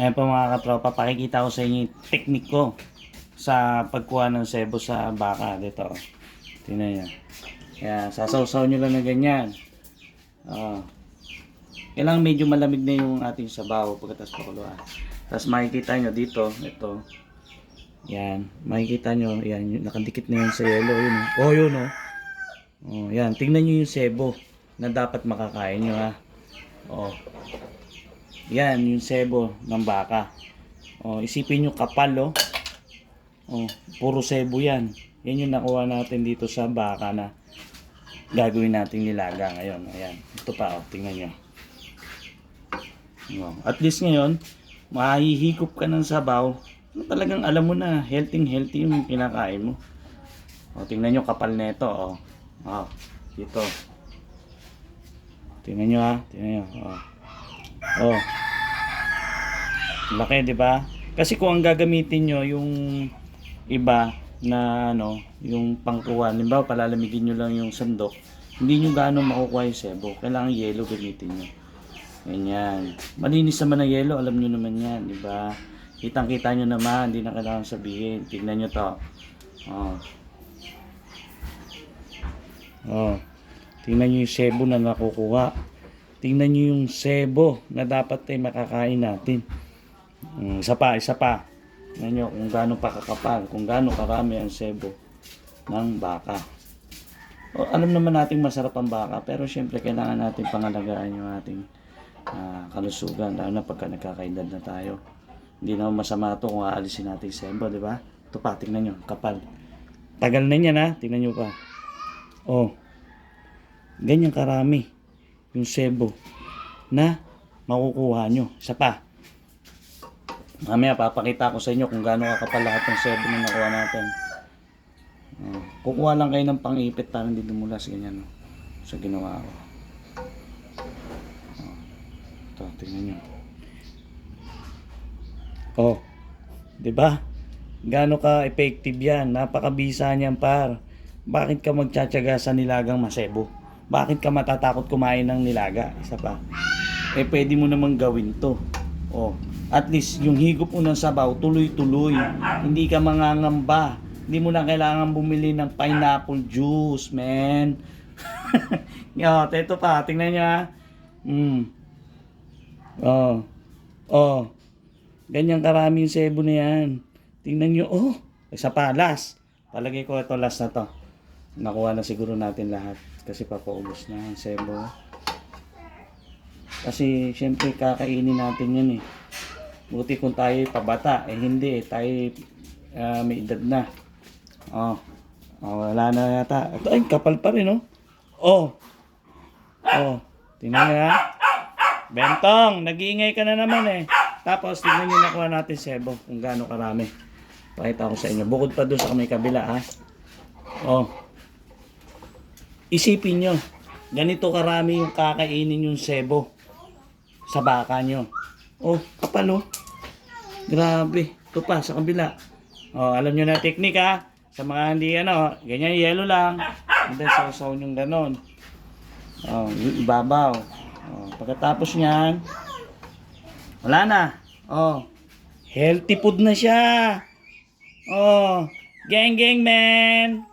Ayan po mga katropa, pakikita ko sa inyo yung technique ko sa pagkuha ng sebo sa baka. Dito. Tingnan nyo. Ayan, sasawsaw nyo lang na ganyan. Oh. Kailangan medyo malamig na yung ating sabaw pagkatapos pakuluan. Tapos makikita nyo dito, ito. Yan, makikita nyo, yan, nakadikit na yun sa yellow, yun. Oh, oh yun oh. Oh, yan, tingnan nyo yung sebo na dapat makakain nyo ha. Oh. Yan, yung sebo ng baka. Oh, isipin nyo kapal oh. Oh, puro sebo yan. Yan yung nakuha natin dito sa baka na gagawin nating nilaga ngayon. Ayan, ito pa oh, tingnan nyo. Oh, at least ngayon, mahihikop ka ng sabaw. Talagang alam mo na, healthy healthy yung kinakain mo. O, tingnan nyo kapal na ito. O, o dito. Tingnan nyo ha. Tingnan nyo. O. O. Laki, di ba? Kasi kung ang gagamitin nyo, yung iba na ano, yung pangkuha, limbawa palalamigin nyo lang yung sandok, hindi nyo gaano makukuha yung sebo. Kailangan yellow gamitin nyo. Ganyan. Malinis naman ang yellow, alam nyo naman yan, di ba? Kitang-kita nyo naman, hindi na kailangan sabihin. Tignan nyo to. Oh. Oh. Tingnan nyo yung sebo na nakukuha. Tingnan nyo yung sebo na dapat ay makakain natin. Mm, isa pa, isa pa. Tingnan nyo kung gaano pa kakapal, kung gaano karami ang sebo ng baka. O, alam naman natin masarap ang baka, pero syempre kailangan natin pangalagaan yung ating ah, kalusugan, lalo na pagka nagkakaedad na tayo. Hindi naman masama ito kung aalisin natin sebo, di ba? Ito pa, tingnan nyo, kapal. Tagal na yan ha, tingnan nyo pa. Oh, ganyan karami yung sebo na makukuha nyo. Isa pa. Mamaya papakita ko sa inyo kung gaano kakapal lahat ng sebo na nakuha natin. Oh, kukuha lang kayo ng pang-ipit para hindi dumulas ganyan. No? Sa ginawa ko. Oh, ito, tingnan nyo. Oh, 'di ba? Gaano ka effective 'yan? Napakabisa niyan par. Bakit ka magtsatsaga sa nilagang masebo? Bakit ka matatakot kumain ng nilaga? Isa pa. Eh pwede mo namang gawin 'to. Oh, at least yung higop mo ng sabaw tuloy-tuloy. Hindi ka mangangamba. Hindi mo na kailangan bumili ng pineapple juice, man. Yo, ito pa, tingnan niyo ha. Mm. Oh. Oh. Ganyan karami yung sebo na yan. Tingnan nyo, oh, isa pa, last. Palagay ko ito last na to. Nakuha na siguro natin lahat. Kasi papaubos na ang sebo. Kasi syempre kakainin natin yan eh. Buti kung tayo pabata, eh hindi eh. Tayo ah, may edad na. Oh. oh, wala na yata. Ito ay kapal pa rin oh. Oh. Oh, tingnan nyo ha. Bentong, nag-iingay ka na naman eh. Tapos, tignan nyo nakuha natin sebo kung gaano karami. Pakita ko sa inyo. Bukod pa doon sa may kabila ha. Oh. Isipin nyo, ganito karami yung kakainin yung sebo sa baka nyo. Oh, kapal oh. Grabe. Ito pa, sa kabila. Oh, alam nyo na technique ha. Sa mga hindi ano, ganyan yellow lang. And then sausaw yung ganon. Oh, ibabaw. Oh, pagkatapos niyan, wala na. Oh, healthy food na siya. Oh, gang gang man.